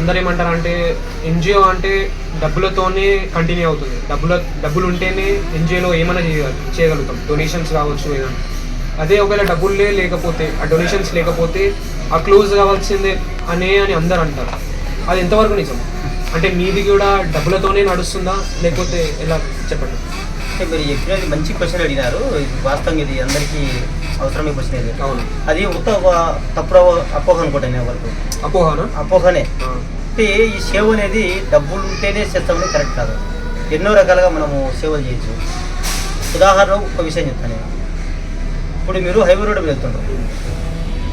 అందరు ఏమంటారు అంటే ఎన్జిఓ అంటే డబ్బులతోనే కంటిన్యూ అవుతుంది. డబ్బుల డబ్బులు ఉంటేనే ఎన్జిఓలో ఏమైనా చేయ చేయగలుగుతాం. డొనేషన్స్ కావచ్చు ఏదైనా. అదే ఒకవేళ డబ్బులే లేకపోతే ఆ డొనేషన్స్ లేకపోతే ఆ క్లోజ్ కావాల్సిందే అనే అని అందరు అంటారు. అది ఎంతవరకు నిజం? అంటే మీది కూడా డబ్బులతోనే నడుస్తుందా? లేకపోతే ఎలా? చెప్పండి. అంటే మీరు చెప్పినది మంచి క్వశ్చన్ అడిగినారు ఇది వాస్తవంగా ఇది అందరికీ అవసరమే క్వశ్చన్ ఇది అవును. అది ఉత్త ఒక తప్పుడు అపోహ అనుకుంటాను నేను వరకు అపోహనా? అపోహనే. అంటే ఈ సేవ అనేది డబ్బులు ఉంటేనే చేస్తామని కరెక్ట్ కాదు. ఎన్నో రకాలుగా మనము సేవలు చేయొచ్చు. ఉదాహరణ ఒక విషయం చెప్తాను నేను. ఇప్పుడు మీరు హైవే రోడ్ మీద వెళ్తుంటారు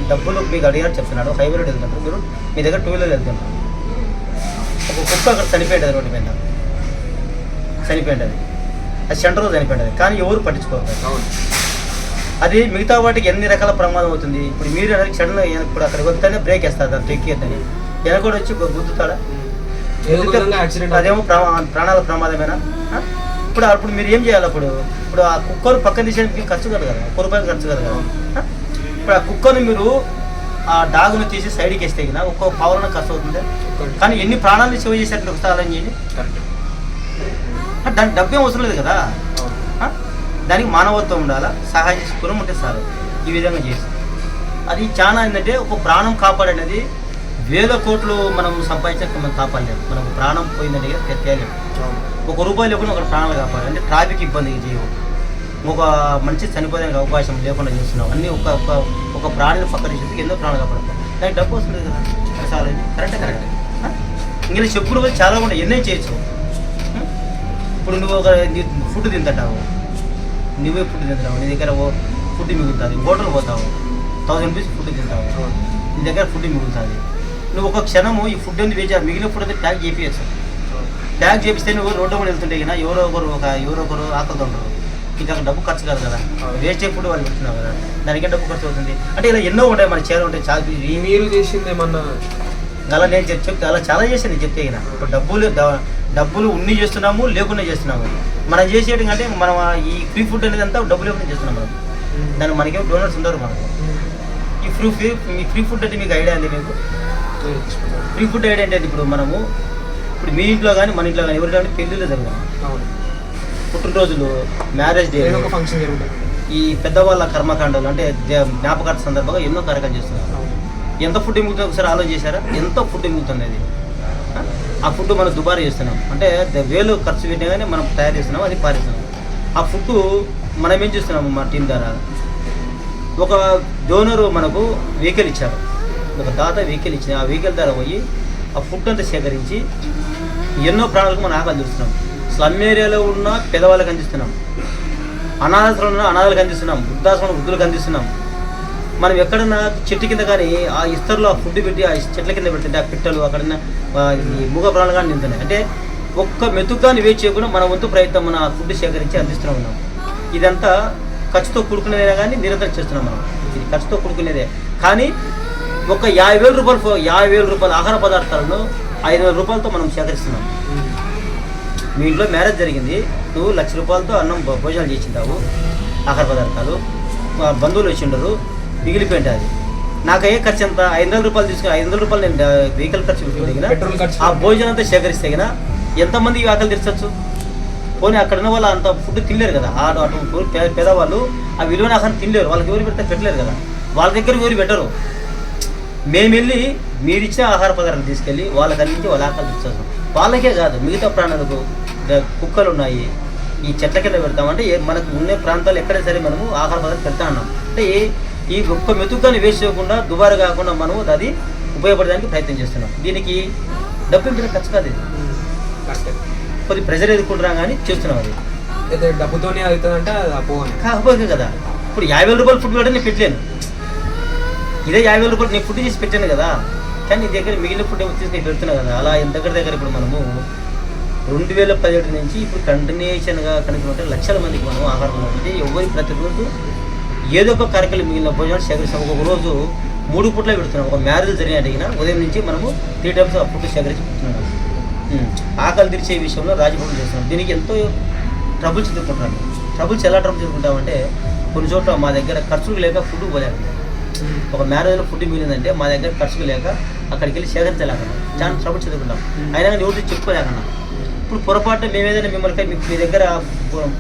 డబ్బులు మీకు అడిగారు చెప్తున్నాడు. హైవే రోడ్ వెళ్తుంటారు మీరు మీ దగ్గర టూ వీలర్ వెళ్తుంటారు ఒక కుక్క అక్కడ చనిపోయింది రోడ్డు మీద. చనిపోయింది అది. సెంటర్లో చనిపోయింది కానీ ఎవరు పట్టించుకోవాలి అది మిగతా వాటికి ఎన్ని రకాల ప్రమాదం అవుతుంది? ఇప్పుడు మీరు సడన్ ఇప్పుడు అక్కడికి వస్తేనే బ్రేక్ వేస్తారు దాన్ని ఎక్కిద్దని వెనక వచ్చి గుద్దుతాడా అదేమో ప్రమా ప్రాణాల ప్రమాదమేనా? ఇప్పుడు అప్పుడు మీరు ఏం చేయాలి అప్పుడు? ఇప్పుడు ఆ కుక్కను పక్కన తీసేది మీకు ఖర్చు కాదు కదా? ఒక్క రూపాయలు ఖర్చు కాదు? కదా? ఇప్పుడు ఆ కుక్కను మీరు ఆ డాగును తీసి సైడ్కి వేస్తే గిన ఒక్క పావులన ఖర్చు అవుతుంది? కానీ ఎన్ని ప్రాణాలను సేవ చేసేట్లు ఒకసారి ఆలోచన చేయండి దానికి డబ్బేం అవసరం లేదు కదా? దానికి మానవత్వం ఉండాలా? సహాయ చేసే ఉంటే సార్. ఈ విధంగా చేసి. అది చాలా ఏంటంటే ఒక ప్రాణం కాపాడనేది వేల కోట్లు మనం సంపాదించాక మనం కాపాడలేము. మనం ప్రాణం పోయిందంటే తేలేము ఒక రూపాయి లేకుండా ఒక ప్రాణాలు కాపాడాలి. అంటే ట్రాఫిక్ ఇబ్బంది చేయవు ఒక మనిషి చనిపోయేందుకు అవకాశం లేకుండా చేస్తున్నాం. అన్నీ ఒక ఒక ఒక ప్రాణిని పక్కన చేసి ఎన్నో ప్రాణాలు కాపాడుతాం? దానికి డబ్బు వస్తుంది కదా. చాలా కరెక్టే కరెక్ట్. ఇంకా చెప్పులు కూడా చాలా ఉంటాయి ఎన్నో చేయొచ్చు? ఇప్పుడు నువ్వు ఒక ఫుడ్ తింటావు. నువ్వే ఫుడ్ తింటావు నీ దగ్గర ఓ ఫుడ్ మిగులుతుంది. హోటల్ పోతావు థౌసండ్ రూపీస్ ఫుడ్ తింటావు. నీ దగ్గర ఫుడ్ మిగులుతుంది. నువ్వు ఒక క్షణము ఈ ఫుడ్ అని వేచి మిగిలిన ఫుడ్ అయితే ప్యాక్ చేపించచ్చు ప్యాక్ చేపిస్తే నువ్వు రోడ్డు మీద వెళ్తుంటే కదా ఎవరో ఒకరు ఒక ఎవరో ఒకరు ఆకలితో ఉంటారు నీకు డబ్బు ఖర్చు కాదు కదా. వేస్ట్ ఫుడ్ వాళ్ళు పెడుతున్నావు కదా. దానికే డబ్బు ఖర్చు అవుతుంది? అంటే ఇలా ఎన్నో ఉంటాయి మన చేరు ఉంటాయి చాలా ఈ- మీరు చేసింది ఏమన్నా అలా నేను చెప్ చెప్తే అలా చాలా చేశాను నేను చెప్తే ఇక ఇప్పుడు డబ్బులు డబ్బులు ఉన్ని చేస్తున్నాము లేకుండా చేస్తున్నాము. మనం చేసేటి అంటే మనం ఈ ఫ్రీ ఫుడ్ అనేది అంతా డబ్బులు లేకుండా చేస్తున్నాం మనం. దాన్ని మనకేం డోనర్స్ ఉండరు మనకు. ఈ ఫ్రీ ఫ్రీ ఈ ఫ్రీ ఫుడ్ అంటే మీకు ఐడియా ఉంది మీకు? ఫ్రీ ఫుడ్ ఐడియా అంటే ఇప్పుడు మనము ఇప్పుడు మీ ఇంట్లో కానీ మన ఇంట్లో కానీ ఎవరి కానీ పెళ్ళిళ్ళు అవును. పుట్టినరోజులు మ్యారేజ్ డే. ఫంక్షన్ ఈ పెద్దవాళ్ళ కర్మకాండాలు అంటే జ్ఞాపకార్థ సందర్భంగా ఎన్నో కార్యక్రమాలు చేస్తున్నారు. ఎంత ఫుడ్ మిగులుతుందో ఒకసారి ఆలోచన చేశారా ఎంత ఫుడ్ మిగులుతుంది అది? ఆ? ఫుడ్ మనం దుబారా చేస్తున్నాం. అంటే ద- వేలు ఖర్చు పెట్టిన కానీ మనం తయారు చేస్తున్నాం అది పారిస్తున్నాం. ఆ ఫుడ్ మనం ఏం చేస్తున్నాము మా టీం ద్వారా? ఒక డోనరు మనకు వెహికల్ ఇచ్చారు. ఒక దాత వెహికల్ ఇచ్చిన ఆ వెహికల్ ద్వారా పోయి ఆ ఫుడ్ అంతా సేకరించి ఎన్నో ప్రాణాలకు మనం ఆకలి చూస్తున్నాం స్లమ్ ఏరియాలో ఉన్న పేదవాళ్ళకి అందిస్తున్నాం. అనాథాశ్రమంలో ఉన్న అనాథాలకు అందిస్తున్నాం. వృద్ధాశ్రమం వృద్ధులకు అందిస్తున్నాం. మనం ఎక్కడన్నా చెట్టు కింద కానీ ఆ ఇస్తర్లో ఆ ఫుడ్ పెట్టి ఆ చెట్ల కింద పెడుతుంటే ఆ పిట్టలు అక్కడన్న ఈ మూగ ప్రాణాలు కానీ నింతున్నాయి అంటే ఒక్క మెతుకుగాని వేచి చేయకుండా మన వంతు ప్రయత్నం మన ఫుడ్ సేకరించి అందిస్తూ ఉన్నాం. ఇదంతా ఖర్చుతో కూడుకునేదే కానీ నిరంతరం చేస్తున్నాం మనం. ఇది ఖర్చుతో కూడుకునేదే. కానీ ఒక యాభై వేల రూపాయలు యాభై వేల రూపాయల ఆహార పదార్థాలను ఐదు వేల రూపాయలతో మనం సేకరిస్తున్నాం. మీ ఇంట్లో మ్యారేజ్ జరిగింది. నువ్వు లక్ష రూపాయలతో అన్నం భోజనాలు చేసింటావు. ఆహార పదార్థాలు. బంధువులు వచ్చి ఉండరు. మిగిలిపోయింది అది. నాకు అయ్యే ఖర్చు ఎంత? ఐదు వందల రూపాయలు తీసుకుని ఐదు వందల రూపాయలు నేను వెహికల్ ఖర్చు ఖర్చు. ఆ భోజనం అంతా సేకరిస్తే గిన ఎంతమంది ఈ ఆకలి తీర్చచ్చు? పోనీ అక్కడ ఉన్న వాళ్ళు అంత ఫుడ్ తినలేరు కదా. ఆ అటు పేదవాళ్ళు ఆ విలువైన ఆహారం తినలేరు. వాళ్ళకి ఎవరు పెడితే పెట్టలేరు కదా. వాళ్ళ దగ్గర ఎవరు పెట్టరు. మేము వెళ్ళి మీరు ఇచ్చిన ఆహార పదార్థాలు తీసుకెళ్ళి వాళ్ళకి అందించి వాళ్ళ ఆకలి తీర్చాము వాళ్ళకే కాదు మిగతా ప్రాణాలకు కుక్కలు ఉన్నాయి. ఈ చెట్ల కింద పెడతామంటే మనకు ఉండే ప్రాంతాలు ఎక్కడైనా సరే మనము ఆహార పదార్థాలు పెడతా ఉన్నాం. అంటే ఈ ఒక్క మెతుకుని వేస్ట్ చేయకుండా దుబారా కాకుండా మనము అది ఉపయోగపడడానికి ప్రయత్నం చేస్తున్నాం. దీనికి డబ్బు మీద ఖర్చు కాదు ఇది. కొద్ది ప్రెజర్ ఎదుర్కొంటున్నాం కానీ చేస్తున్నాం అది. డబ్బుతోనే అవుతుందంటే కాకపోతే కదా ఇప్పుడు యాభై వేల రూపాయలు ఫుడ్ కూడా నేను పెట్టలేను. ఇదే యాభై వేల రూపాయలు నేను ఫుడ్ చేసి పెట్టాను కదా కానీ నీ దగ్గర మిగిలిన ఫుడ్ ఏమో తీసి నేను పెడుతున్నా కదా అలా ఎంత దగ్గర దగ్గర ఇప్పుడు మనము రెండు వేల పదిహేడు నుంచి ఇప్పుడు కంటిన్యూషన్గా కనుక్కుంటే లక్షల మందికి మనం ఆహారం అంటే ఎవరి ప్రతిరోజు ఏదో ఒక కార్యక్రమం మిగిలిన భోజనాలు సేకరిస్తాం. ఒక రోజు మూడు పూట్ల పెడుతున్నాం. ఒక మ్యారేజ్ జరిగిన ఉదయం నుంచి మనము త్రీ టైమ్స్ ఆ ఫుడ్ సేకరించి పెడుతున్నాం. ఆకలి తీర్చే విషయంలో రాజభవన్ చేస్తున్నాం. దీనికి ఎంతో ట్రబుల్స్ ఎదుర్కొంటున్నాను ట్రబుల్స్ ఎలా ట్రబుల్ ఎదుర్కొంటామంటే కొన్ని చోట్ల మా దగ్గర ఖర్చులు లేక ఫుడ్ పోలేక. ఒక మ్యారేజ్లో ఫుడ్ మిగిలిందంటే మా దగ్గర ఖర్చులు లేక అక్కడికి వెళ్ళి సేకరించలేకన్నా. చాలా ట్రబుల్ చదువుకున్నాం అయినా కానీ ఎవరు చెప్పుకోలేకన్నా. ఇప్పుడు పొరపాటు మేము ఏదైనా మిమ్మల్ని మీ మీ దగ్గర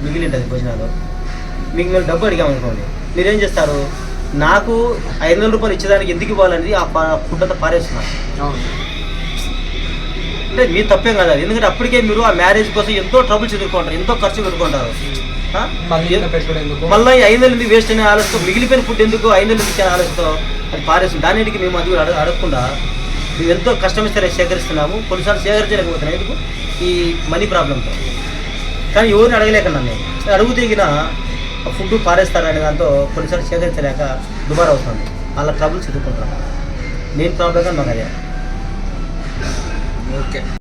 మిగిలి ఉంటుంది భోజనాలు. మీకు మేము డబ్బు అడిగామనుకోండి. మీరేం చేస్తారు? నాకు ఐదు వందల రూపాయలు ఇచ్చేదానికి ఎందుకు ఇవ్వాలనేది ఆ ఫుడ్ అంతా పారేస్తున్నారు. అంటే మీ తప్పేం కాదు ఎందుకంటే అప్పటికే మీరు ఆ మ్యారేజ్ కోసం ఎంతో ట్రబుల్ చదువుకుంటారు ఎంతో ఖర్చు ఆ? మళ్ళీ ఎందుకు? ఐదు నెలలు వేస్ట్ అనే ఆలోచనతో మిగిలిపోయిన ఫుడ్ ఎందుకు ఐదు నెలలు ఇచ్చే ఆలోచనతో అది పారేస్తుంది. దానికి మేము అది కూడా అడగ అడగకుండా మేము ఎంతో కష్టమిస్తే సేకరిస్తున్నాము. కొన్నిసార్లు సేకరించలేకపోతున్నాం. ఎందుకు? ఈ మనీ ప్రాబ్లంతో కానీ ఎవరిని అడగలేకన్నా నేను అడుగు దిగిన ఫుడ్ పారేస్తారనే దాంతో కొన్నిసార్లు సేకరించలేక దుబారా అవుతుంది అలా ట్రబుల్స్ ఎదుర్కొంటున్నాం మెయిన్ ప్రాబ్లం మాకు అదే ఓకే.